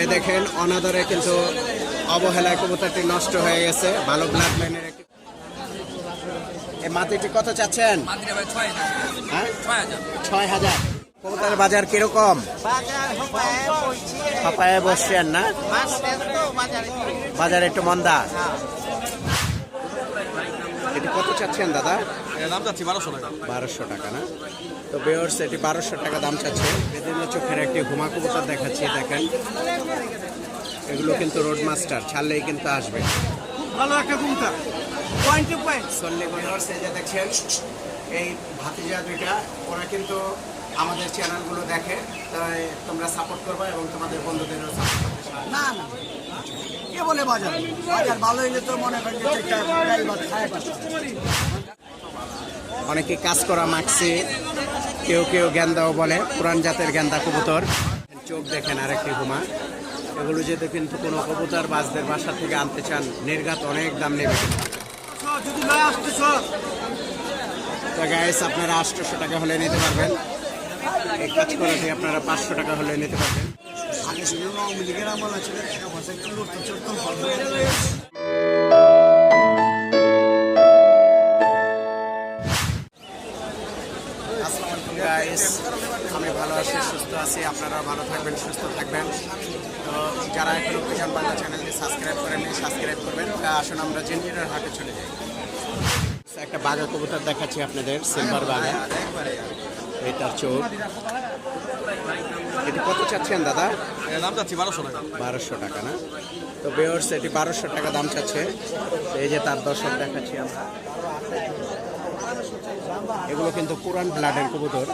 এই দেখেন অনাদরে কিন্তু অবহেলায় কবুতরটি নষ্ট হয়ে গেছে। ভালো ব্লাড লাইনের একটি এই মাটিটি কত চাচ্ছেন? ছয় হাজার। হ্যাঁ? ছয় হাজার। কবুতরের বাজার কীরকম? পাপায়ে বসছেন না? বাজারে বাজার একটু মন্দা। কত চাচ্ছেন দাদা? দাম চাচ্ছি বারোশো টাকা। বারোশো টাকা না? তো বেয়র্স এটি বারোশো টাকা দাম চাচ্ছে। বিভিন্ন চোখের একটি ঘুমা কবুতর দেখাচ্ছি দেখেন। এগুলো কিন্তু রোড মাস্টার ছাড়লেই কিন্তু আসবে। ভালো একটা ঘুমটা পয়েন্ট টু পয়েন্ট সল্লি বেয়র্স এই যে দেখছেন এই ভাতিজা দুইটা ওরা কিন্তু আমাদের চ্যানেলগুলো দেখে তাই তোমরা সাপোর্ট করবা এবং তোমাদের বন্ধুদেরও সাপোর্ট করবে না না কে বলে বাজার বাজার ভালো হইলে তো মনে করেন একটা অনেকে কাজ করা মাখছে কেউ কেউ গেন্দাও বলে পুরান জাতের গেন্দা কবুতর। চোখ দেখেন আরেকটি হুমা। এগুলো যদি কিন্তু কোনো কবুতর বাজদের বাসা থেকে আনতে চান নির্ঘাত অনেক দাম নেবে। তো গাইস আপনারা আটশোশো টাকা হলে নিতে পারবেন। কাজ করাটি আপনারা পাঁচশো টাকা হলে নিতে পারবেন। আগে ছিল আওয়ামী লীগের আমল আছে টাকা পয়সা কি করতে চলতাম গাইস আমি ভালো আছি সুস্থ আছি আপনারা ভালো থাকবেন সুস্থ থাকবেন। তো যারা এখনও কিষান বাংলা চ্যানেলটি সাবস্ক্রাইব করেননি সাবস্ক্রাইব করবেন। তা আসুন আমরা জিঞ্জিরের হাটে চলে যাই। একটা বাঘা কবুতর দেখাচ্ছি আপনাদের সিলভার বাঘা। এটার চোখ এটি কত চাচ্ছেন দাদা? দাম যাচ্ছে বারোশো টাকা। বারোশো টাকা না? তো বেয়র্স এটি বারোশো টাকা দাম চাচ্ছে। এই যে তার দর্শক দেখাচ্ছি আমরা। এগুলো কিন্তু পুরান ব্লাডের কবুতর।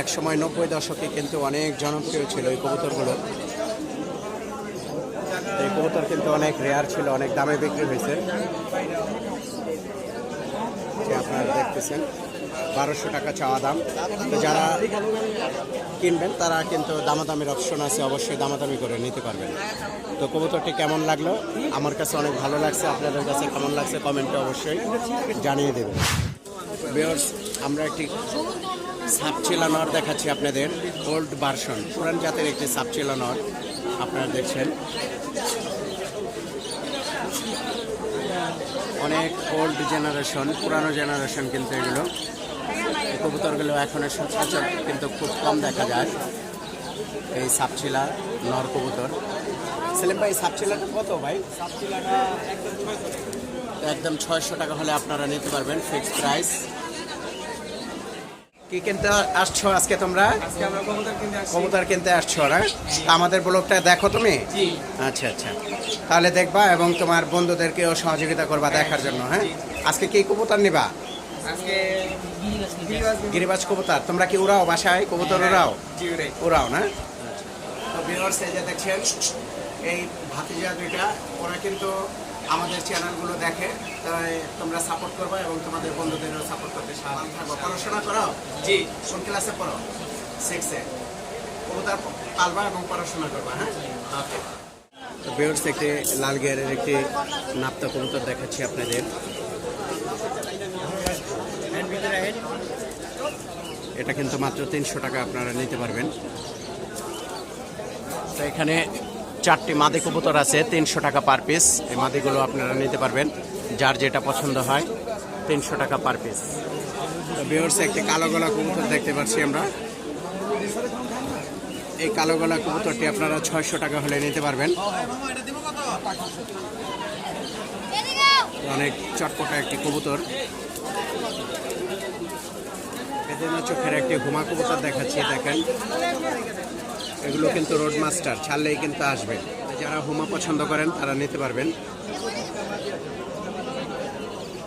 এক সময় নব্বই দশকে কিন্তু অনেক জনপ্রিয় ছিল এই কবুতরগুলো। এই কবুতর কিন্তু অনেক রেয়ার ছিল অনেক দামে বিক্রি হয়েছে। যে আপনারা দেখতেছেন। বারোশো টাকা চাওয়া দাম। তো যারা কিনবেন, তারা কিন্তু দামাদামির অপশন আছে, অবশ্যই দামাদামি করে নিতে পারবেন। তো কবুতরটি কেমন লাগল? আমার কাছে অনেক ভালো লাগছে, আপনাদের কাছে কেমন লাগছে কমেন্টে অবশ্যই জানিয়ে দেবেন। বিয়ার্স আমরা একটি সাপচিলা নর দেখাচ্ছি আপনাদের ওল্ড ভার্সন পুরান জাতের একটি সাপচিলা নর। আপনারা দেখছেন। অনেক ওল্ড জেনারেশন পুরানো জেনারেশন কিন্তু এগুলো। কবুতরগুলো এখন সচরাচর কিন্তু খুব কম দেখা যায়। এই সাপচিলা নর কবুতর। সেলিম ভাই সাপচিলাটা কত ভাই? একদম ছয়শো টাকা হলে আপনারা নিতে পারবেন ফিক্সড প্রাইস কি কিনতে আসছো আজকে তোমরা? কবুতর কিনতে আসছি কবুতর কিনতে আসছো না? আমাদের ব্লগটা দেখো তুমি? আচ্ছা আচ্ছা। তাহলে দেখবা এবং তোমার বন্ধুদেরকেও সহযোগিতা করবা দেখার জন্য হ্যাঁ? আজকে কি কবুতর নিবা? আজকে গিরিবাজ কবুতর তোমরা কি উড়াও বাসায়? কবুতর উড়াও জি রে উড়াও না? তো ভিউয়ার্স এই যে দেখছেন এই ভাতিজা দুইটা ওরা কিন্তু আমাদের চ্যানেলগুলো দেখে তাই তোমরা সাপোর্ট করবা এবং তোমাদের বন্ধুদেরও সাপোর্ট করতে সাহায্য থাকব। পড়াশোনা করো জি। কোন ক্লাসে পড়ো সিক্সে কবুতর পালবা এবং পড়াশোনা করবা হ্যাঁ? ওকে তো ভিউয়ার্স একটি লাল গিয়ারের একটি নাপ্তা কবুতর দেখাচ্ছি আপনাদের। এটা কিন্তু মাত্র তিনশো টাকা আপনারা নিতে পারবেন। তো এখানে চারটি মাদি কবুতর আছে, তিনশো টাকা পার পিস এই মাদিগুলো আপনারা নিতে পারবেন, যার যেটা পছন্দ হয়, তিনশো টাকা পার পিস বিহর্সে একটি কালো গলা কবুতর দেখতে পাচ্ছি আমরা। এই কালো গলা কবুতরটি আপনারা ছয়শো টাকা হলে নিতে পারবেন। অনেক চটপটা একটি কবুতর। বেদেনা চোখের একটি কবুতর দেখাচ্ছি, দেখেন। এগুলো কিন্তু রোড মাস্টার ছাড়লেই কিন্তু আসবে। যারা হুমা পছন্দ করেন, তারা নিতে পারবেন।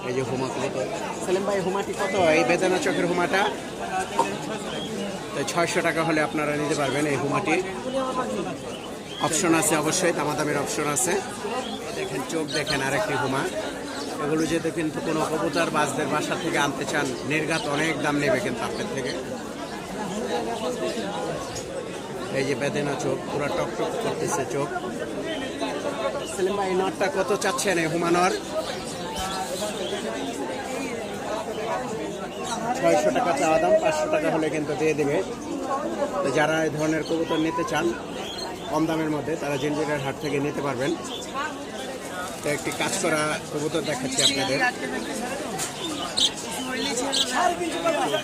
এই যে হুমা কবুতর। সেলিম ভাই, হুমাটি কত? এই বেদানা চোখের হুমাটা? তো ছয়শো টাকা হলে আপনারা নিতে পারবেন এই হুমাটি। অপশন আছে অবশ্যই দামাদামের অপশন আছে। দেখেন, চোখ দেখেন আরেকটি হুমা। এগুলো যদি কিন্তু কোনো কবুতর বাজদের বাসা থেকে আনতে চান, নির্ঘাত অনেক দাম নেবে কিন্তু আপনার থেকে। এই যে বেদেনা চোখ, পুরো টকটক করতেছে চোখ। নটটা কত চাচ্ছেন হুমানর ছয়শো টাকা চাওয়া দাম, পাঁচশো টাকা হলে কিন্তু দিয়ে দেবে। যারা এই ধরনের কবুতর নিতে চান, কম দামের মধ্যে তারা জিঞ্জিরার হাট থেকে নিতে পারবেন। একটি কাজ করা কবুতর দেখাচ্ছি আপনাদের।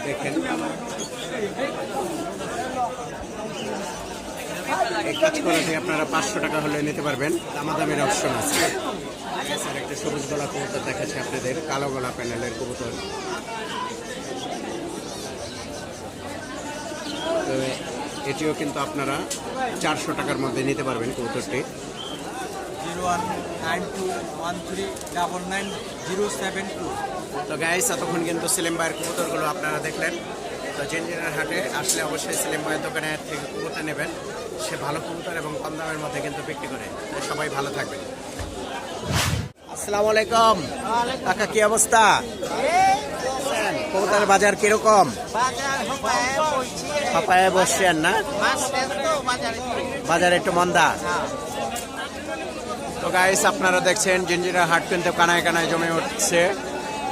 দেখেন। এই কাজ আপনারা পাঁচশো টাকা হলে নিতে পারবেন। দামাদামের অপশন আছে। স্যার একটা সবুজ গলা কবুতর দেখাচ্ছে আপনাদের, কালো গলা প্যানেলের কবুতর। এটিও কিন্তু আপনারা চারশো টাকার মধ্যে নিতে পারবেন কবুতরটি। One nine two one three double nine zero seven two তো গাইস এতক্ষণ কিন্তু সেলিম ভাইয়ের কবুতরগুলো আপনারা দেখলেন। তো জেনজিনের হাটে আসলে অবশ্যই সেলিম ভাইয়ের দোকানে থেকে কবুতর নেবেন। সে ভালো কবুতর এবং কম দামের মধ্যে কিন্তু বিক্রি করে। সবাই ভালো থাকবেন। আসসালামু আলাইকুম। কাকা কি অবস্থা? কবুতরের বাজার কীরকম? পাপায় বসছেন না? বাজার একটু মন্দা। তো গাইস আপনারা দেখছেন জিঞ্জিরা হাট কিন্তু কানায় কানায় জমে উঠছে।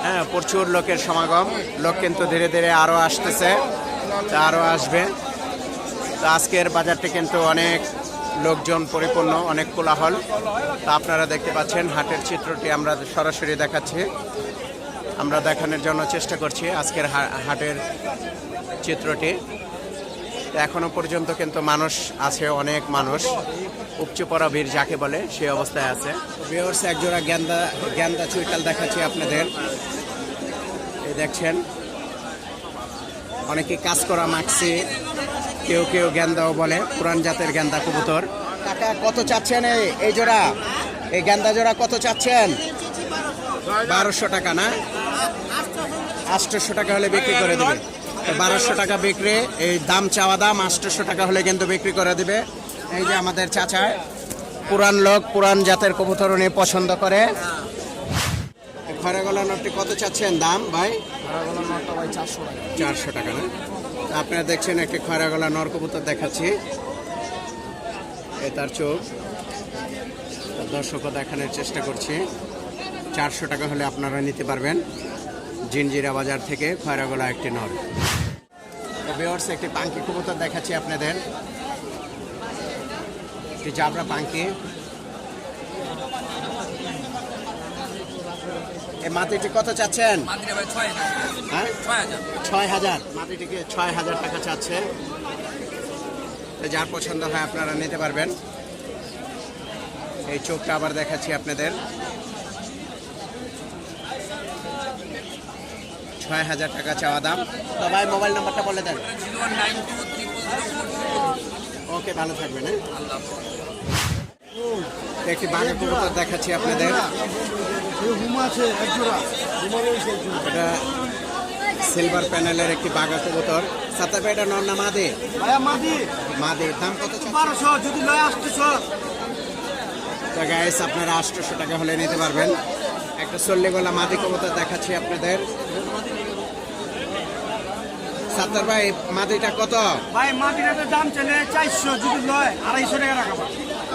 হ্যাঁ প্রচুর লোকের সমাগম। লোক কিন্তু ধীরে ধীরে আরও আসতেছে, তা আরও আসবে। তো আজকের বাজারটি কিন্তু অনেক লোকজন পরিপূর্ণ, অনেক কোলাহল। তা আপনারা দেখতে পাচ্ছেন, হাটের চিত্রটি আমরা সরাসরি দেখাচ্ছি। আমরা দেখানোর জন্য চেষ্টা করছি আজকের হাটের চিত্রটি। তো এখনও পর্যন্ত কিন্তু মানুষ আছে, অনেক মানুষ। উপচে পড়া ভিড় যাকে বলে সেই অবস্থায় আছে। বিয়র্স একজোড়া গ্যান্দা গ্যান্দা চুইটাল দেখাচ্ছি আপনাদের। এই দেখছেন। অনেকে কাজ করা মাখছে, কেউ কেউ গেন্দাও বলে, পুরান জাতের গেন্দা কবুতর। কাকা, কত চাচ্ছেন এই এই জোড়া? এই গেন্দা জোড়া কত চাচ্ছেন? বারোশো টাকা না? আটশোশো টাকা হলে বিক্রি করে দেবে। বারোশো টাকা বিক্রি, এই দাম চাওয়া দাম আটশোশো টাকা হলে কিন্তু বিক্রি করে দিবে। এই যে আমাদের চাচা, পুরান লোক, পুরান জাতের কবুতর উনি পছন্দ করে। ঘরে গলা নটটি কত চাচ্ছেন দাম, ভাই? চারশো টাকা না? আপনারা দেখছেন একটি খয়রা গলা নর কবুতর দেখাচ্ছি। এ তার চোখ। দর্শকও দেখানোর চেষ্টা করছি। চারশো টাকা হলে আপনারা নিতে পারবেন। জিনজিরা বাজার থেকে খয়রা গলা একটি নর। ভিওর্স একটি পাঙ্কি কবুতর দেখাচ্ছি আপনাদের। একটি জাবরা পাঙ্কি। এই মাটিটি কত চাচ্ছেন? ছয় হাজার। হ্যাঁ? ছয় হাজার। মাটিটিকে ছয় হাজার টাকা চাচ্ছে। তো যার পছন্দ হয় আপনারা নিতে পারবেন। এই চোখটা আবার দেখাচ্ছি আপনাদের। ছয় হাজার টাকা চাওয়া দাম। তো ভাই মোবাইল নাম্বারটা বলে দেন। ওকে ভালো থাকবেন হ্যাঁ? একটি বাঘা কবুতর দেখাচ্ছি আপনাদের। এটা সিলভার প্যানেলের একটি বাঘা কবুতর। সাতার এটা নর না মাদে? মাদে। দাম কত বারোশো যদি গাইস আপনারা আটশোশো টাকা হলে নিতে পারবেন। একটা চল্লিগোলা মাদি কবুতর দেখাচ্ছি আপনাদের। সাত্তার ভাই মাদিটা কত? ভাই দাম চলে চারশো যদি লয় আড়াইশো টাকা রাখা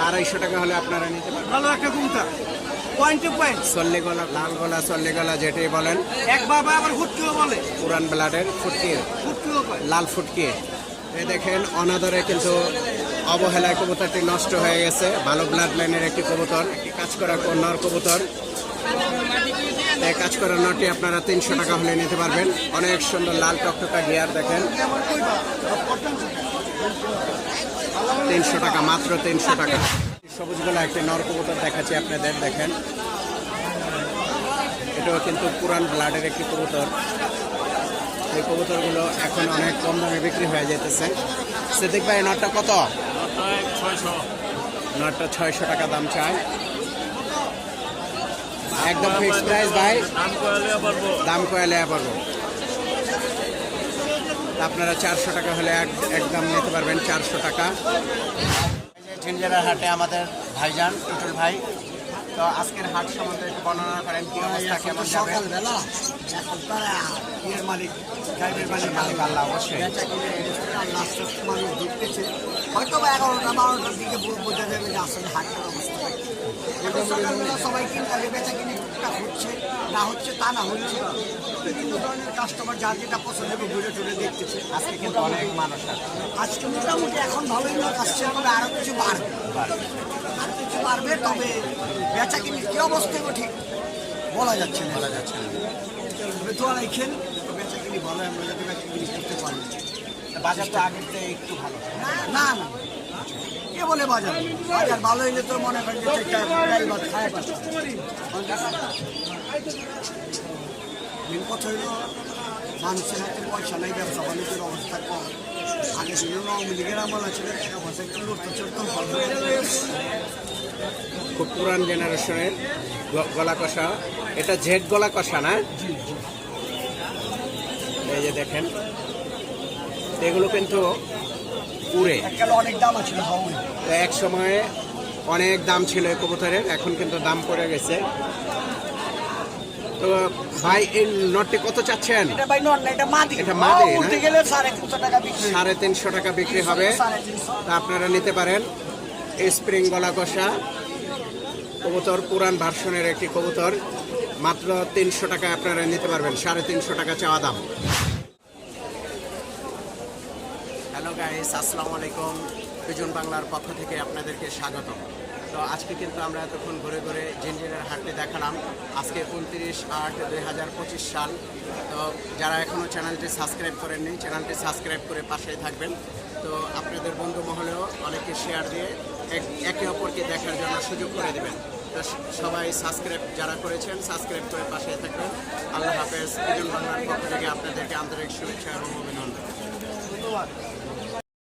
আড়াইশো টাকা হলে আপনারা নিতে পারবেন। ভালো একটা কবুতর। পয়েন্ট টু পয়েন্ট লাল গলা যেটাই বলেন। আবার হুটকিও বলে। পুরান ব্লাডের ফুটকি। লাল ফুটকি। এই দেখেন অনাদরে কিন্তু অবহেলায় কবুতরটি নষ্ট হয়ে গেছে। ভালো ব্লাড লাইনের একটি কবুতর একটি কাজ করা নর কবুতর। কাজ করা নটি আপনারা তিনশো টাকা হলে নিতে পারবেন। অনেক সুন্দর লাল টকটকা গিয়ার দেখেন। তিনশো টাকা মাত্র তিনশো টাকা। সবুজগুলো একটি নর কবুতর দেখাচ্ছি আপনাদের দেখেন। এটাও কিন্তু পুরান ব্লাডের একটি কবুতর। এই কবুতরগুলো এখন অনেক কম দামে বিক্রি হয়ে যেতেছে সিদ্দিক ভাই নটটা কত? নটটা ছয়শো। টাকা দাম চায় একদম ফিক্সড প্রাইস ভাই। দাম কয়ালে পারব। আপনারা চারশো টাকা হলে এক- একদম নিতে পারবেন চারশো টাকা। ঝিঞ্জেরা হাটে আমাদের ভাইজান টুটুল ভাই। তো আজকের হাট সম্বন্ধে একটু বর্ণনা করেন কি অবস্থা কেমন যাবে? সকালবেলা। এখন তারা মালিক ড্রাইভের মালিক মালিক আল্লাহ অবশ্যই। আল্লাহ মানুষ হয়তো বা এগারোটা বারোটার দিকে বোঝা যাবে যে আসলে হাটের অবস্থা। এখন সকালবেলা সবাই কিনতে বেচা কিনে হচ্ছে না হচ্ছে তা না হচ্ছে। বিভিন্ন ধরনের কাস্টমার যার যেটা পছন্দ হবে ঘুরে টুরে দেখতেছে। আজকে কিন্তু অনেক মানুষ আছে আজকে মোটামুটি এখন ভালোই লোক আসছে তবে আরও কিছু বাড়বে। আরও কিছু বাড়বে তবে বেচা কিনে কি অবস্থা ঠিক বলা যাচ্ছে না। বলা যাচ্ছে না। তো রাখেন বেচা কিনি ভালো আমরা যাতে বেচা কিনি করতে পারি। তো বাজার তো আগের থেকে একটু ভালো। না না। কে বলে বাজার বাজার ভালো হইলে তো মনে করেন যে খায় মেন কথা হইল মানুষের হাতে পয়সা নাই ব্যবসা বাণিজ্যের অবস্থা কম। আগে ছিল আওয়ামী লীগের আমল আছে টাকা পয়সা একটু লড়তে চড়তে খুব পুরান জেনারেশনের গলা কষা এটা জেড গলা কষা না এই যে দেখেন এগুলো কিন্তু উড়ে অনেক দাম আছে তো এক সময়ে অনেক দাম ছিল এই কবুতরের এখন কিন্তু দাম পড়ে গেছে। তো ভাই এই নটটি কত চাচ্ছেন? এটা মাদি। সাড়ে তিনশো টাকা বিক্রি হবে। তা আপনারা নিতে পারেন। স্প্রিং গলা কষা কবুতর পুরান ভার্সনের একটি কবুতর। মাত্র তিনশো টাকা আপনারা নিতে পারবেন সাড়ে তিনশো টাকা চাওয়া দাম। হ্যালো গাইস, আসসালামু আলাইকুম। বিজন বাংলার পক্ষ থেকে আপনাদেরকে স্বাগত তো আজকে কিন্তু আমরা এতক্ষণ ঘুরে ঘুরে জিঞ্জিরের হাটটি দেখালাম। আজকে উনত্রিশ আট দুই হাজার পঁচিশ সাল। তো যারা এখনও চ্যানেলটি সাবস্ক্রাইব করেননি, চ্যানেলটি সাবস্ক্রাইব করে পাশেই থাকবেন। তো আপনাদের বন্ধু মহলেও অনেকে শেয়ার দিয়ে এক- একে অপরকে দেখার জন্য সুযোগ করে দেবেন। তো সবাই সাবস্ক্রাইব যারা করেছেন সাবস্ক্রাইব করে পাশেই থাকবেন। আল্লাহ হাফেজ। বিজন বাংলার পক্ষ থেকে আপনাদেরকে আন্তরিক শুভেচ্ছা এবং অভিনন্দন। ধন্যবাদ।